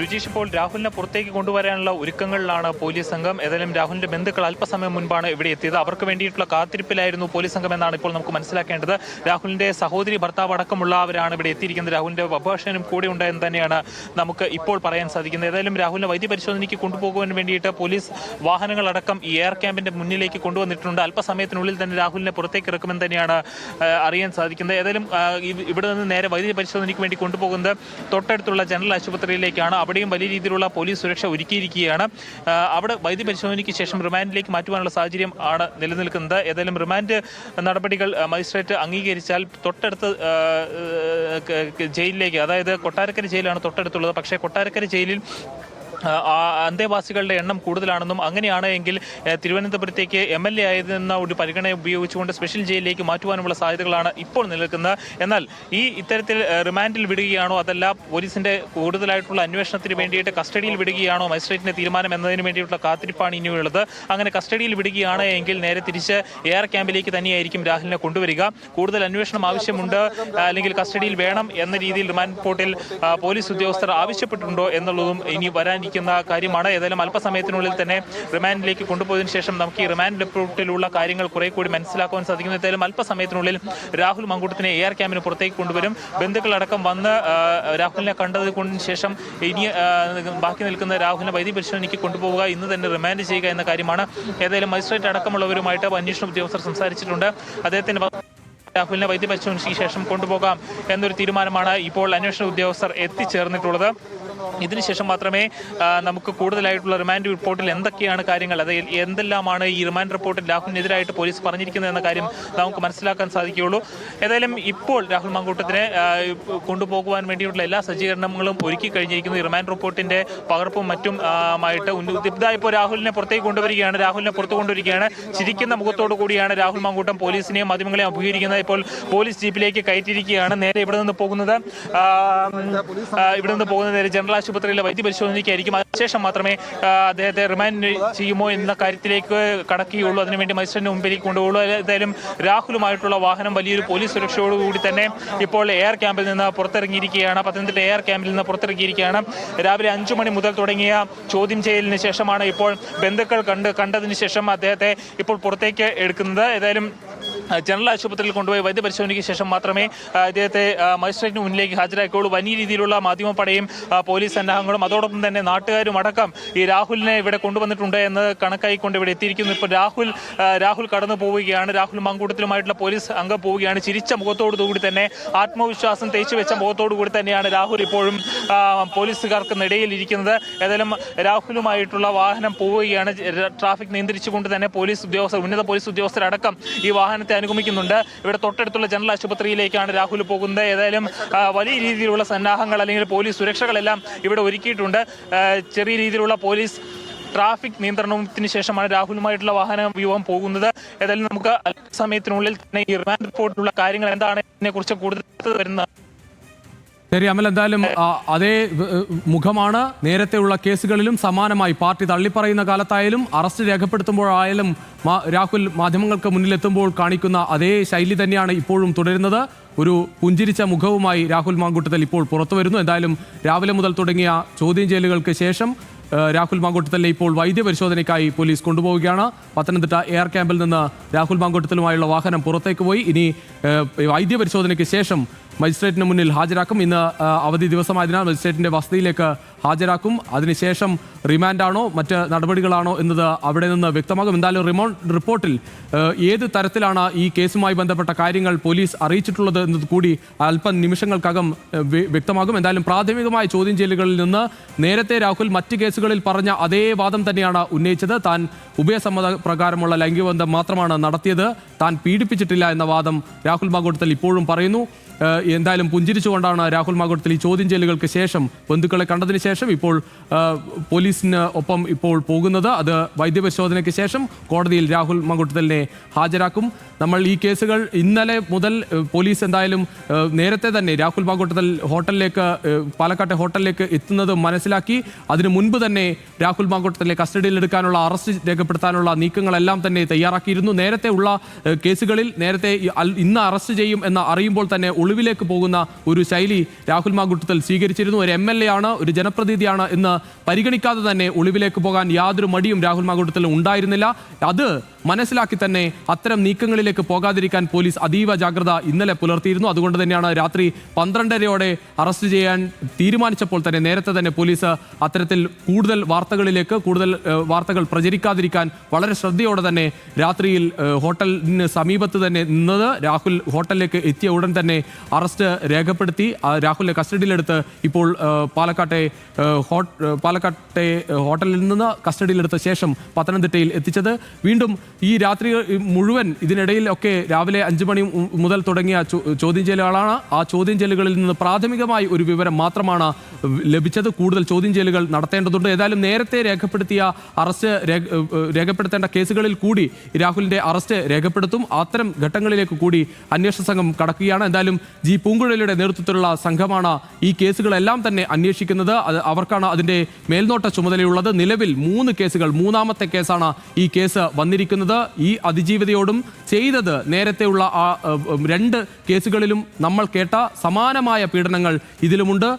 രുചീഷ് ഇപ്പോൾ രാഹുലിനെ പുറത്തേക്ക് കൊണ്ടുവരാനുള്ള ഒരുക്കങ്ങളിലാണ് പോലീസ് സംഘം. ഏതായാലും രാഹുലിന്റെ ബന്ധുക്കൾ അല്പസമയം മുൻപാണ് ഇവിടെ എത്തിയത്. അവർക്ക് വേണ്ടിയിട്ടുള്ള കാത്തിരിപ്പിലായിരുന്നു പോലീസ് സംഘം എന്നാണ് ഇപ്പോൾ നമുക്ക് മനസ്സിലാക്കേണ്ടത്. രാഹുലിന്റെ സഹോദരി ഭർത്താവ് അടക്കമുള്ളവരാണ് ഇവിടെ എത്തിയിരിക്കുന്നത്. രാഹുലിന്റെ അഭിഭാഷകനും കൂടെ ഉണ്ടെന്ന് തന്നെയാണ് നമുക്ക് ഇപ്പോൾ പറയാൻ സാധിക്കുന്നത്. ഏതായാലും രാഹുലിനെ വൈദ്യപരിശോധനയ്ക്ക് കൊണ്ടുപോകുവാൻ വേണ്ടിയിട്ട് പോലീസ് വാഹനങ്ങളടക്കം ഈ എയർ ക്യാമ്പിന്റെ മുന്നിലേക്ക് കൊണ്ടുവന്നിട്ടുണ്ട്. അല്പസമയത്തിനുള്ളിൽ തന്നെ രാഹുലിനെ പുറത്തേക്ക് ഇറക്കുമെന്ന് തന്നെയാണ് അറിയാൻ സാധിക്കുന്നത്. ഏതായാലും ഇവിടെ നിന്ന് നേരെ വൈദ്യുതി പരിശോധനയ്ക്ക് വേണ്ടി കൊണ്ടുപോകുന്നത് തൊട്ടടുത്തുള്ള ജനറൽ ആശുപത്രിയിലേക്കാണ്. അവിടെയും വലിയ രീതിയിലുള്ള പോലീസ് സുരക്ഷ ഒരുക്കിയിരിക്കുകയാണ്. അവിടെ വൈദ്യ പരിശോധനയ്ക്ക് ശേഷം റിമാൻഡിലേക്ക് മാറ്റുവാനുള്ള സാഹചര്യം ആണ് നിലനിൽക്കുന്നത്. ഏതായാലും റിമാൻഡ് നടപടികൾ മജിസ്ട്രേറ്റ് അംഗീകരിച്ചാൽ തൊട്ടടുത്ത് ജയിലിലേക്ക് അതായത് കൊട്ടാരക്കര ജയിലാണ് തൊട്ടടുത്തുള്ളത്. പക്ഷേ കൊട്ടാരക്കര ജയിലിൽ അന്തേവാസികളുടെ എണ്ണം കൂടുതലാണെന്നും അങ്ങനെയാണ് എങ്കിൽ തിരുവനന്തപുരത്തേക്ക് എം എൽ എ ആയതെന്ന ഒരു പരിഗണന ഉപയോഗിച്ചുകൊണ്ട് സ്പെഷ്യൽ ജയിലിലേക്ക് മാറ്റുവാനുള്ള സാധ്യതകളാണ് ഇപ്പോൾ നിലനിൽക്കുന്നത്. എന്നാൽ ഈ ഇത്തരത്തിൽ റിമാൻഡിൽ വിടുകയാണോ അതല്ല പോലീസിന്റെ കൂടുതലായിട്ടുള്ള അന്വേഷണത്തിന് വേണ്ടിയിട്ട് കസ്റ്റഡിയിൽ വിടുകയാണോ മജിസ്ട്രേറ്റിന്റെ തീരുമാനം എന്നതിന് വേണ്ടിയിട്ടുള്ള കാത്തിരിപ്പാണ് ഇനിയുള്ളത്. അങ്ങനെ കസ്റ്റഡിയിൽ വിടുകയാണ് എങ്കിൽ നേരെ തിരിച്ച് എയർ ക്യാമ്പിലേക്ക് തന്നെയായിരിക്കും രാഹുലിനെ കൊണ്ടുവരിക. കൂടുതൽ അന്വേഷണം ആവശ്യമുണ്ട് അല്ലെങ്കിൽ കസ്റ്റഡിയിൽ വേണം എന്ന രീതിയിൽ റിമാൻഡ് പോർട്ടിൽ പോലീസ് ഉദ്യോഗസ്ഥർ ആവശ്യപ്പെട്ടിട്ടുണ്ടോ എന്നുള്ളതും ഇനി വരാനിരിക്കുന്ന കാര്യമാണ്. ഏതായാലും അല്പസമയത്തിനുള്ളിൽ തന്നെ റിമാൻഡിലേക്ക് കൊണ്ടുപോയതിനു ശേഷം നമുക്ക് ഈ റിമാൻഡ് റിപ്പോർട്ടിലുള്ള കാര്യങ്ങൾ കുറെ കൂടി മനസ്സിലാക്കുവാൻ സാധിക്കുന്നു. ഏതായാലും അല്പസമയത്തിനുള്ളിൽ രാഹുൽ മങ്കൂട്ടത്തിനെ എയർ ക്യാമ്പിന് പുറത്തേക്ക് കൊണ്ടുവരും. ബന്ധുക്കളടക്കം വന്ന് രാഹുലിനെ കണ്ടത് കൊണ്ട് ശേഷം ഇനി ബാക്കി നിൽക്കുന്ന രാഹുലിനെ വൈദ്യ പരിശോധനയ്ക്ക് കൊണ്ടുപോവുക ഇന്ന് തന്നെ റിമാൻഡ് ചെയ്യുക എന്ന കാര്യമാണ്. ഏതായാലും മജിസ്ട്രേറ്റ് അടക്കമുള്ളവരുമായിട്ട് അന്വേഷണ ഉദ്യോഗസ്ഥർ സംസാരിച്ചിട്ടുണ്ട്. അദ്ദേഹത്തിന്റെ രാഹുലിനെ വൈദ്യ പരിശോധനയ്ക്ക് ശേഷം കൊണ്ടുപോകാം എന്നൊരു തീരുമാനമാണ് ഇപ്പോൾ അന്വേഷണ ഉദ്യോഗസ്ഥർ എത്തിച്ചേർന്നിട്ടുള്ളത്. ഇതിനുശേഷം മാത്രമേ നമുക്ക് കൂടുതലായിട്ടുള്ള റിമാൻഡ് റിപ്പോർട്ടിൽ എന്തൊക്കെയാണ് കാര്യങ്ങൾ? അത് എന്തെല്ലാമാണ് ഈ റിമാൻഡ് റിപ്പോർട്ടിൽ രാഹുലിനെതിരായിട്ട് പോലീസ് പറഞ്ഞിരിക്കുന്നത് എന്ന കാര്യം നമുക്ക് മനസ്സിലാക്കാൻ സാധിക്കുകയുള്ളൂ. ഏതായാലും ഇപ്പോൾ രാഹുൽ മങ്കൂട്ടത്തിനെ കൊണ്ടുപോകുവാൻ വേണ്ടിയിട്ടുള്ള എല്ലാ സജ്ജീകരണങ്ങളും ഒരുക്കി കഴിഞ്ഞിരിക്കുന്നു. ഈ റിമാൻഡ് റിപ്പോർട്ടിന്റെ പകർപ്പും മറ്റും ആയിട്ട് ഇതാ ഇപ്പോൾ രാഹുലിനെ പുറത്തേക്ക് കൊണ്ടുവരികയാണ്. രാഹുലിനെ പുറത്തു കൊണ്ടുവരികയാണ്. ചിരിക്കുന്ന മുഖത്തോടു കൂടിയാണ് രാഹുൽ മങ്കൂട്ടം പോലീസിനെയും മാധ്യമങ്ങളെയും അഭിമുഖീകരിക്കുന്നത്. ഇപ്പോൾ പോലീസ് ജീപ്പിലേക്ക് കയറ്റിയിരിക്കുകയാണ്. നേരെ ഇവിടെ നിന്ന് പോകുന്നത് ഇവിടെ നിന്ന് പോകുന്നത് നേരെ ജനറൽ ആശുപത്രിയിലെ വൈദ്യ പരിശോധനയ്ക്കായിരിക്കും അതിനുശേഷം മാത്രമേ അദ്ദേഹത്തെ റിമാൻഡ് ചെയ്യുമോ എന്ന കാര്യത്തിലേക്ക് കടക്കുകയുള്ളൂ. അതിനുവേണ്ടി മജിസ്ട്രേറ്റിന് മുമ്പിലേക്ക് കൊണ്ടുപോകുള്ളൂ ഏതായാലും രാഹുലുമായിട്ടുള്ള വാഹനം വലിയൊരു പോലീസ് സുരക്ഷയോടുകൂടി തന്നെ ഇപ്പോൾ എയർ ക്യാമ്പിൽ നിന്ന് പുറത്തിറങ്ങിയിരിക്കുകയാണ്. പത്തനംതിട്ട എയർ ക്യാമ്പിൽ നിന്ന് പുറത്തിറങ്ങിയിരിക്കുകയാണ്. രാവിലെ അഞ്ചു മണി മുതൽ തുടങ്ങിയ ചോദ്യം ചെയ്യലിന് ശേഷമാണ് ഇപ്പോൾ ബന്ധുക്കൾ കണ്ട് കണ്ടതിന് ശേഷം അദ്ദേഹത്തെ ഇപ്പോൾ പുറത്തേക്ക് എടുക്കുന്നത്. ഏതായാലും ജനറൽ ആശുപത്രിയിൽ കൊണ്ടുപോയി വൈദ്യപരിശോധനയ്ക്ക് ശേഷം മാത്രമേ ഇദ്ദേഹത്തെ മജിസ്ട്രേറ്റിന് മുന്നിലേക്ക് ഹാജരാക്കുകയുള്ളൂ. വലിയ രീതിയിലുള്ള മാധ്യമപ്പടയും പോലീസ് സന്നാഹങ്ങളും അതോടൊപ്പം തന്നെ നാട്ടുകാരും അടക്കം ഈ രാഹുലിനെ ഇവിടെ കൊണ്ടുവന്നിട്ടുണ്ട് എന്ന് കണക്കായിക്കൊണ്ട് ഇവിടെ എത്തിയിരിക്കുന്നു. ഇപ്പോൾ രാഹുൽ രാഹുൽ കടന്നു പോവുകയാണ്. രാഹുൽ മങ്കൂട്ടത്തിലുമായിട്ടുള്ള പോലീസ് അംഗം പോവുകയാണ്. ചിരിച്ച മുഖത്തോടു കൂടി തന്നെ ആത്മവിശ്വാസം തേച്ചു വെച്ച മുഖത്തോടു കൂടി തന്നെയാണ് രാഹുൽ ഇപ്പോഴും പോലീസുകാർക്ക് നിടയിൽ ഇരിക്കുന്നത് ഏതായാലും രാഹുലുമായിട്ടുള്ള വാഹനം പോവുകയാണ്. ട്രാഫിക് നിയന്ത്രിച്ചുകൊണ്ട് തന്നെ പോലീസ് ഉദ്യോഗസ്ഥർ ഉന്നത പോലീസ് ഉദ്യോഗസ്ഥരടക്കം ഈ വാഹനത്തെ അനുഗമിക്കുന്നുണ്ട്. ഇവിടെ തൊട്ടടുത്തുള്ള ജനറൽ ആശുപത്രിയിലേക്കാണ് രാഹുൽ പോകുന്നത്. ഏതായാലും വലിയ രീതിയിലുള്ള സന്നാഹങ്ങൾ അല്ലെങ്കിൽ പോലീസ് സുരക്ഷകളെല്ലാം ഇവിടെ ഒരുക്കിയിട്ടുണ്ട്. ചെറിയ രീതിയിലുള്ള പോലീസ് ട്രാഫിക് നിയന്ത്രണത്തിന് ശേഷമാണ് രാഹുലുമായിട്ടുള്ള വാഹന വ്യൂഹം പോകുന്നത്. ഏതായാലും നമുക്ക് അല്പസമയത്തിനുള്ളിൽ തന്നെ ഈ റിമാൻഡ് റിപ്പോർട്ടിലുള്ള കാര്യങ്ങൾ എന്താണ് ഇതിനെക്കുറിച്ച് കൂടുതൽ വരുന്നത്? ശരി അമൽ എന്തായാലും അതേ മുഖമാണ്. നേരത്തെയുള്ള കേസുകളിലും സമാനമായി പാർട്ടി തള്ളിപ്പറയുന്ന കാലത്തായാലും അറസ്റ്റ് രേഖപ്പെടുത്തുമ്പോഴായാലും രാഹുൽ മാധ്യമങ്ങൾക്ക് മുന്നിലെത്തുമ്പോൾ കാണിക്കുന്ന അതേ ശൈലി തന്നെയാണ് ഇപ്പോഴും തുടരുന്നത്. ഒരു പുഞ്ചിരിച്ച മുഖവുമായി രാഹുൽ മാങ്കൂട്ടത്തിൽ ഇപ്പോൾ പുറത്തു വരുന്നു എന്തായാലും രാവിലെ മുതൽ തുടങ്ങിയ ചോദ്യം ചെയ്യലുകൾക്ക് ശേഷം രാഹുൽ മാങ്കൂട്ടത്തലിനെ ഇപ്പോൾ വൈദ്യപരിശോധനയ്ക്കായി പോലീസ് കൊണ്ടുപോവുകയാണ്. പത്തനംതിട്ട എയർ ക്യാമ്പിൽ നിന്ന് രാഹുൽ മാങ്കോട്ടത്തിലുമായുള്ള വാഹനം പുറത്തേക്ക് പോയി. ഇനി വൈദ്യപരിശോധനയ്ക്ക് ശേഷം മജിസ്ട്രേറ്റിന് മുന്നിൽ ഹാജരാക്കും. ഇന്ന് അവധി ദിവസമായതിനാൽ മജിസ്ട്രേറ്റിന്റെ വസതിയിലേക്ക് ഹാജരാക്കും. അതിനുശേഷം റിമാൻഡാണോ? മറ്റ് നടപടികളാണോ എന്നത് അവിടെ നിന്ന് വ്യക്തമാകും. എന്തായാലും റിമോ റിപ്പോർട്ടിൽ ഏത് തരത്തിലാണ് ഈ കേസുമായി ബന്ധപ്പെട്ട കാര്യങ്ങൾ പോലീസ് അറിയിച്ചിട്ടുള്ളത് എന്നത് കൂടി അല്പം നിമിഷങ്ങൾക്കകം വ്യക്തമാകും. എന്തായാലും പ്രാഥമികമായ ചോദ്യം ചെയ്യലുകളിൽ നിന്ന് നേരത്തെ രാഹുൽ മറ്റ് കേസുകളിൽ പറഞ്ഞ അതേ വാദം തന്നെയാണ് ഉന്നയിച്ചത്. താൻ ഉഭയസമ്മത പ്രകാരമുള്ള ലൈംഗിക ബന്ധം മാത്രമാണ് നടത്തിയത്. താൻ പീഡിപ്പിച്ചിട്ടില്ല എന്ന വാദം രാഹുൽ മാഗോട്ടത്തിൽ ഇപ്പോഴും പറയുന്നു. എന്തായാലും പുഞ്ചിരിച്ചുകൊണ്ടാണ് രാഹുൽ മാഗോട്ടത്തിൽ ഈ ചോദ്യം ചെയ്യലുകൾക്ക് ശേഷം ബന്ധുക്കളെ കണ്ടതിന് ശേഷം ഇപ്പോൾ പോലീസിന് ഒപ്പം ഇപ്പോൾ പോകുന്നത്. അത് വൈദ്യപരിശോധനയ്ക്ക് ശേഷം കോടതിയിൽ രാഹുൽ മാഗോട്ടത്തലിനെ ഹാജരാക്കും. നമ്മൾ ഈ കേസുകൾ ഇന്നലെ മുതൽ പോലീസ് എന്തായാലും നേരത്തെ തന്നെ രാഹുൽ മാഗോട്ടത്തൽ ഹോട്ടലിലേക്ക് പാലക്കാട്ടെ ഹോട്ടലിലേക്ക് എത്തുന്നത് മനസ്സിലാക്കി. അതിനു മുൻപ് തന്നെ രാഹുൽ മാങ്കോട്ടത്തിലെ കസ്റ്റഡിയിൽ എടുക്കാനുള്ള അറസ്റ്റ് രേഖപ്പെടുത്താനുള്ള നീക്കങ്ങളെല്ലാം തന്നെ തയ്യാറാക്കിയിരുന്നു. നേരത്തെ ഉള്ള കേസുകളിൽ നേരത്തെ ഇന്ന് അറസ്റ്റ് ചെയ്യും എന്ന് അറിയുമ്പോൾ തന്നെ ഒളിവിൽ ഒളിവിലേക്ക് പോകുന്ന ഒരു ശൈലി രാഹുൽ മാങ്കുട്ടത്തിൽ സ്വീകരിച്ചിരുന്നു. ഒരു എം എൽ എ ആണ് ഒരു ജനപ്രതിനിധിയാണ് എന്ന് പരിഗണിക്കാതെ തന്നെ ഒളിവിലേക്ക് പോകാൻ യാതൊരു മടിയും രാഹുൽ മാങ്കുട്ടത്തിൽ ഉണ്ടായിരുന്നില്ല. അത് മനസ്സിലാക്കി തന്നെ അത്തരം നീക്കങ്ങളിലേക്ക് പോകാതിരിക്കാൻ പോലീസ് അതീവ ജാഗ്രത ഇന്നലെ പുലർത്തിയിരുന്നു. അതുകൊണ്ട് തന്നെയാണ് രാത്രി പന്ത്രണ്ടരയോടെ അറസ്റ്റ് ചെയ്യാൻ തീരുമാനിച്ചപ്പോൾ തന്നെ നേരത്തെ തന്നെ പോലീസ് അത്തരത്തിൽ കൂടുതൽ വാർത്തകളിലേക്ക് കൂടുതൽ വാർത്തകൾ പ്രചരിക്കാതിരിക്കാൻ വളരെ ശ്രദ്ധയോടെ തന്നെ രാത്രിയിൽ ഹോട്ടലിന് സമീപത്ത് തന്നെ നിന്നത്. രാഹുൽ ഹോട്ടലിലേക്ക് എത്തിയ ഉടൻ തന്നെ അറസ്റ്റ് രേഖപ്പെടുത്തി. രാഹുലിനെ കസ്റ്റഡിയിലെടുത്ത് ഇപ്പോൾ പാലക്കാട്ടെ പാലക്കാട്ടെ ഹോട്ടലിൽ നിന്ന് കസ്റ്റഡിയിലെടുത്ത ശേഷം പത്തനംതിട്ടയിൽ എത്തിച്ചത്. വീണ്ടും ഈ രാത്രി മുഴുവൻ ഇതിനിടയിൽ ഒക്കെ രാവിലെ അഞ്ചു മണി മുതൽ തുടങ്ങിയ ചോദ്യം ചെയ്യലുകളാണ്. ആ ചോദ്യം ചെയ്യലുകളിൽ നിന്ന് പ്രാഥമികമായി ഒരു വിവരം മാത്രമാണ് ലഭിച്ചത്. കൂടുതൽ ചോദ്യം ചെയ്യലുകൾ നടത്തേണ്ടതുണ്ട്. ഏതായാലും നേരത്തെ രേഖപ്പെടുത്തിയ അറസ്റ്റ് രേഖപ്പെടുത്തേണ്ട കേസുകളിൽ കൂടി രാഹുലിന്റെ അറസ്റ്റ് രേഖപ്പെടുത്തും. അത്തരം ഘട്ടങ്ങളിലേക്ക് കൂടി അന്വേഷണ സംഘം കടക്കുകയാണ്. എന്തായാലും ജി പൂങ്കുഴലിയുടെ നേതൃത്വത്തിലുള്ള സംഘമാണ് ഈ കേസുകളെല്ലാം തന്നെ അന്വേഷിക്കുന്നത്. അവർക്കാണ് അതിന്റെ മേൽനോട്ട ചുമതലയുള്ളത്. നിലവിൽ മൂന്ന് കേസുകൾ മൂന്നാമത്തെ കേസാണ് ഈ കേസ് വന്നിരിക്കുന്നത്. ഈ അതിജീവിതയോടും ചെയ്തത് നേരത്തെയുള്ള ആ രണ്ട് കേസുകളിലും നമ്മൾ കേട്ട സമാനമായ പീഡനങ്ങൾ ഇതിലുമുണ്ട്.